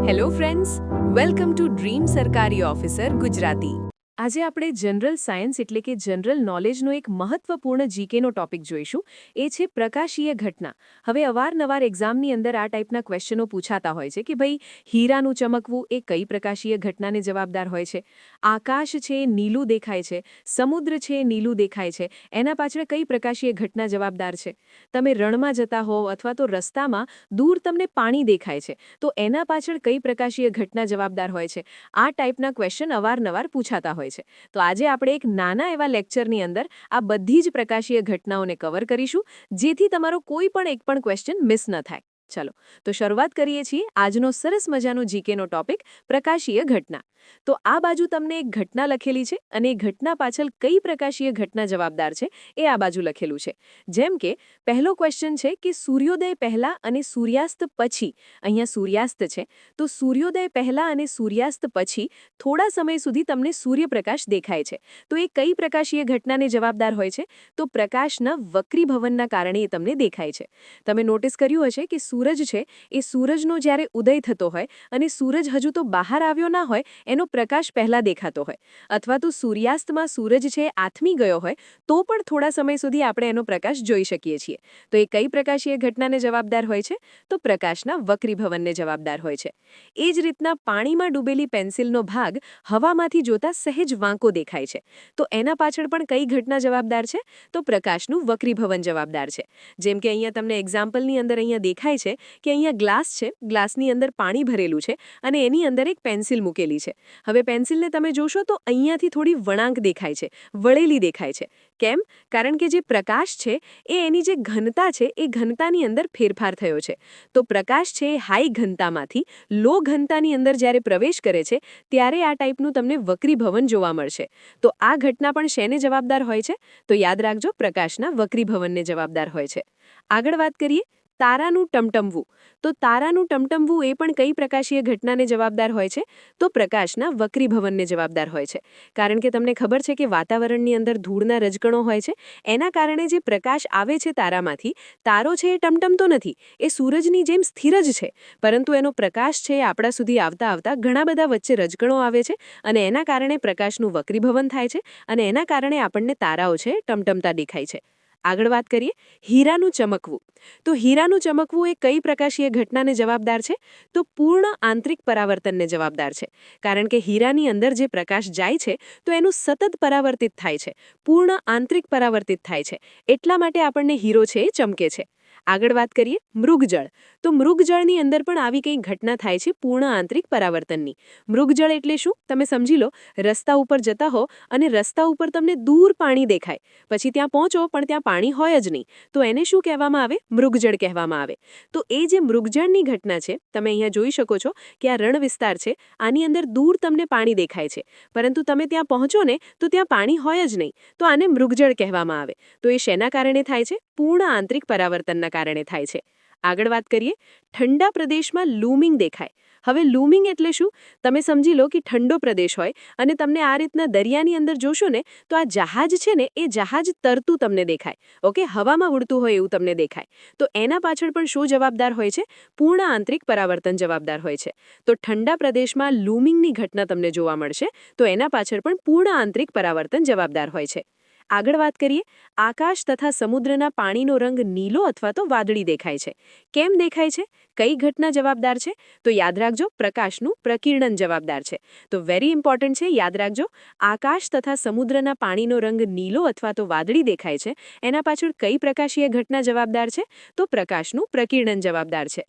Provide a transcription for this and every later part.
Hello friends welcome to dream Sarkari officer Gujarati આજે આપણે general science એટલે કે જનરલ નોલેજનો એક મહત્વપૂર્ણ જીકેનો ટોપિક જોઈશું. એ છે પ્રકાશીય ઘટના. હવે અવારનવાર એક્ઝામની અંદર આ ટાઈપના ક્વેશ્ચનો પૂછાતા હોય છે કે ભાઈ, હીરાનું ચમકવું એ કઈ પ્રકાશીય ઘટનાને જવાબદાર હોય છે? આકાશ છે નીલું દેખાય છે. સમુદ્ર છે નીલું દેખાય છે. એના પાછળ કઈ પ્રકાશીય ઘટના જવાબદાર છે? તમે રણમાં જતા હોવ અથવા તો રસ્તામાં દૂર તમને પાણી દેખાય છે. તો એના પાછળ કઈ પ્રકાશીય ઘટના જવાબદાર હોય છે? આ ટાઈપના ક્વેશ્ચન અવારનવાર પૂછાતા હોય છે. તો આજે આપણે એક નાના એવા લેક્ચરની અંદર આ બધી જ પ્રકાશીય ઘટનાઓને કવર કરીશું, જેથી તમારો કોઈ પણ એક પણ ક્વેશ્ચન મિસ ન થાય. ચલો, તો શરૂઆત કરીએ છીએ આજનો સરસ મજાનો જીકેનો ટોપિક, પ્રકાશીય ઘટના. તો આ બાજુ તમને એક ઘટના લખેલી છે અને એ ઘટના પાછળ કઈ પ્રકાશીય ઘટના જવાબદાર છે એ આ બાજુ લખેલું છે. જેમ કે, પહેલો ક્વેશ્ચન છે કે સૂર્યોદય પહેલાં અને સૂર્યાસ્ત પછી. અહીંયા સૂર્યાસ્ત છે. તો સૂર્યોદય પહેલાં અને સૂર્યાસ્ત પછી થોડા સમય સુધી તમને સૂર્યપ્રકાશ દેખાય છે. તો એ કઈ પ્રકાશીય ઘટનાને જવાબદાર હોય છે? તો પ્રકાશના વક્રીભવનના કારણે એ તમને દેખાય છે. તમે નોટિસ કર્યું હશે કે સૂરજ છે, એ સૂરજનો જ્યારે ઉદય થતો હોય અને સૂરજ હજુ તો બહાર આવ્યો ના હોય, એનો પ્રકાશ પહેલાં દેખાતો હોય. અથવા તો સૂર્યાસ્તમાં સૂરજ છે, આથમી ગયો હોય, તો પણ થોડા સમય સુધી આપણે એનો પ્રકાશ જોઈ શકીએ છીએ. તો એ કઈ પ્રકાશીય ઘટનાને જવાબદાર હોય છે? તો પ્રકાશના વક્રીભવનને જવાબદાર હોય છે. એ જ રીતના પાણીમાં ડૂબેલી પેન્સિલનો ભાગ હવામાંથી જોતા સહેજ વાંકો દેખાય છે. તો એના પાછળ પણ કઈ ઘટના જવાબદાર છે? તો પ્રકાશનું વક્રીભવન જવાબદાર છે. જેમ કે અહીંયા તમને એક્ઝામ્પલની અંદર અહીંયા દેખાય છે કે અહીંયા ગ્લાસ છે, ગ્લાસની અંદર પાણી ભરેલું છે અને એની અંદર એક પેન્સિલ મૂકેલી છે. હવે પેન્સિલને તમે જોશો તો અહીંયાથી થોડી વળાંક દેખાય છે, વળેલી દેખાય છે. કેમ? કારણ કે જે પ્રકાશ છે એ એની જે ઘનતા છે એ ઘનતાની અંદર ફેરફાર થયો છે. તો પ્રકાશ છે એ હાઈ ઘનતામાંથી, લો ઘનતાની અંદર જ્યારે પ્રવેશ કરે છે, ત્યારે આ ટાઈપનું તમને વક્રીભવન જોવા મળશે. તો આ ઘટના પણ શેને જવાબદાર હોય છે? તો યાદ રાખજો પ્રકાશના વક્રીભવનને જવાબદાર હોય છે. આગળ વાત કરીએ. તારાનું ટમટમવું. તો તારાનું ટમટમવું એ પણ કઈ પ્રકાશીય ઘટનાને જવાબદાર હોય છે? તો પ્રકાશના વક્રીભવનને જવાબદાર હોય છે. કારણ કે તમને ખબર છે કે વાતાવરણની અંદર ધૂળના રજકણો હોય છે. એના કારણે જે પ્રકાશ આવે છે તારામાંથી, તારો છે એ ટમટમતો નથી. એ સૂરજની જેમ સ્થિર જ છે. પરંતુ એનો પ્રકાશ છે એ આપણા સુધી આવતા આવતા ઘણા બધા વચ્ચે રજકણો આવે છે અને એના કારણે પ્રકાશનું વક્રીભવન થાય છે અને એના કારણે આપણને તારાઓ છે ટમટમતા દેખાય છે. આગળ વાત કરીએ, હીરાનું ચમકવું. તો હીરાનું ચમકવું એ કઈ પ્રકાશીય ઘટનાને જવાબદાર છે? તો પૂર્ણ આંતરિક પરાવર્તનને જવાબદાર છે. કારણ કે હીરાની અંદર જે પ્રકાશ જાય છે, તો એનું સતત પરાવર્તિત થાય છે. પૂર્ણ આંતરિક પરાવર્તિત થાય છે. એટલા માટે આપણને હીરો છે એ ચમકે છે. આગળ વાત કરીએ, મૃગજળ. તો મૃગજળની અંદર પણ આવી કંઈ ઘટના થાય છે પૂર્ણ આંતરિક પરાવર્તનની. મૃગજળ એટલે શું? તમે સમજી લો, રસ્તા ઉપર જતા હો અને રસ્તા ઉપર તમને દૂર પાણી દેખાય. પછી ત્યાં પહોંચો, પણ ત્યાં પાણી હોય જ નહીં. તો એને શું કહેવામાં આવે? મૃગજળ કહેવામાં આવે. તો એ જે મૃગજળની ઘટના છે, તમે અહીંયા જોઈ શકો છો કે આ રણ વિસ્તાર છે, આની અંદર દૂર તમને પાણી દેખાય છે. પરંતુ તમે ત્યાં પહોંચો ને, તો ત્યાં પાણી હોય જ નહીં. તો આને મૃગજળ કહેવામાં આવે. તો એ શેના કારણે થાય છે? પૂર્ણ આંતરિક પરાવર્તનના કારણે થાય છે. આગળ વાત કરીએ, ઠંડા પ્રદેશમાં લૂમિંગ દેખાય. હવે લૂમિંગ એટલે શું? તમે સમજી લો કે ઠંડો પ્રદેશ હોય અને તમને આ રીતના દરિયાની અંદર જોશો ને, તો આ જહાજ છે ને, એ જહાજ તરતું તમને દેખાય. ઓકે? હવામાં ઉડતું હોય એવું તમને દેખાય. તો એના પાછળ પણ શું જવાબદાર હોય છે? પૂર્ણ આંતરિક પરાવર્તન જવાબદાર હોય છે. તો ઠંડા પ્રદેશમાં લૂમિંગની ઘટના તમને જોવા મળશે, તો એના પાછળ પણ પૂર્ણ આંતરિક પરાવર્તન જવાબદાર હોય છે. આગળ વાત કરીએ, આકાશ તથા સમુદ્રના પાણીનો રંગ નીલો અથવા તો વાદળી દેખાય છે. કેમ દેખાય છે? કઈ ઘટના જવાબદાર છે? તો યાદ રાખજો, પ્રકાશનું પ્રકીર્ણન જવાબદાર છે. તો વેરી ઇમ્પોર્ટન્ટ છે, યાદ રાખજો, આકાશ તથા સમુદ્રના પાણીનો રંગ નીલો અથવા તો વાદળી દેખાય છે. એના પાછળ કઈ પ્રકાશીય ઘટના જવાબદાર છે? તો પ્રકાશનું પ્રકીર્ણન જવાબદાર છે.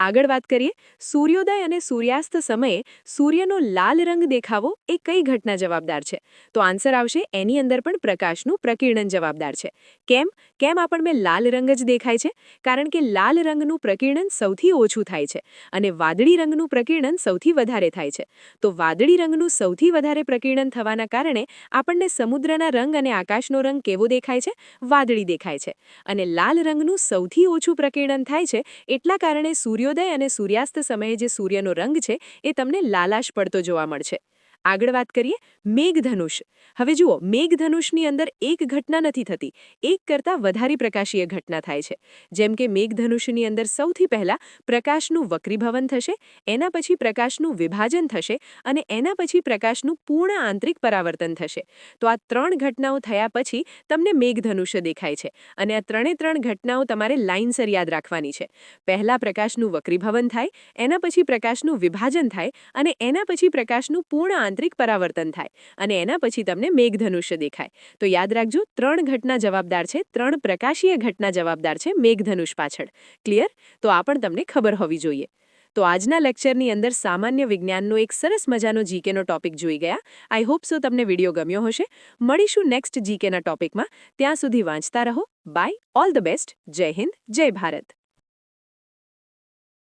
આગળ વાત કરીએ, સૂર્યોદય અને સૂર્યાસ્ત સમયે સૂર્યનો લાલ રંગ દેખાવો એ કઈ ઘટના જવાબદાર છે? તો આન્સર આવશે એની અંદર પણ પ્રકાશનું પ્રકીર્ણન જવાબદાર છે. કેમ? કેમ આપણને લાલ રંગ જ દેખાય છે? કારણ કે લાલ રંગનું પ્રકીર્ણન સૌથી ઓછું થાય છે અને વાદળી રંગનું પ્રકીર્ણન સૌથી વધારે થાય છે. તો વાદળી રંગનું સૌથી વધારે પ્રકીર્ણન થવાના કારણે આપણને સમુદ્રના રંગ અને આકાશનો રંગ કેવો દેખાય છે? વાદળી દેખાય છે. અને લાલ રંગનું સૌથી ઓછું પ્રકીર્ણન થાય છે એટલા કારણે સૂર્ય સૂર્યોદય અને સૂર્યાસ્ત સમયે જે સૂર્યનો રંગ છે એ તમને લાલાશ પડતો જોવા મળશે. આગળ વાત કરીએ, મેઘધનુષ. હવે જુઓ, મેઘધનુષની અંદર એક ઘટના નથી થતી. એક કરતાં વધારે પ્રકાશીય ઘટના થાય છે. જેમ કે મેઘધનુષની અંદર સૌથી પહેલા પ્રકાશનું વક્રીભવન થશે, એના પછી પ્રકાશનું વિભાજન થશે અને એના પછી પ્રકાશનું પૂર્ણ આંતરિક પરાવર્તન થશે. તો આ ત્રણ ઘટનાઓ થયા પછી તમને મેઘધનુષ્ય દેખાય છે અને આ ત્રણે ત્રણ ઘટનાઓ તમારે લાઇનસર યાદ રાખવાની છે. પહેલા પ્રકાશનું વક્રીભવન થાય, એના પછી પ્રકાશનું વિભાજન થાય અને એના પછી પ્રકાશનું પૂર્ણ આંતરિક પરાવર્તન થાય અને એના પછી તમને મેઘધનુષ્ય દેખાય. તો યાદ રાખજો, ત્રણ ઘટના જવાબદાર છે, ત્રણ પ્રકાશીય ઘટના જવાબદાર છે મેઘધનુષ પાછળ. ક્લિયર તો આ પણ તમને ખબર હોવી જોઈએ. તો આજના લેક્ચરની અંદર સામાન્ય વિજ્ઞાનનો એક સરસ મજાનો જીકેનો ટોપિક જોઈ ગયા. આઈ હોપ સો તમને વીડિયો ગમ્યો હશે. મળીશું નેક્સ્ટ જીકેના ટોપિકમાં ત્યાં સુધી વાંચતા રહો. Bye all the best Jai Hind. જય ભારત.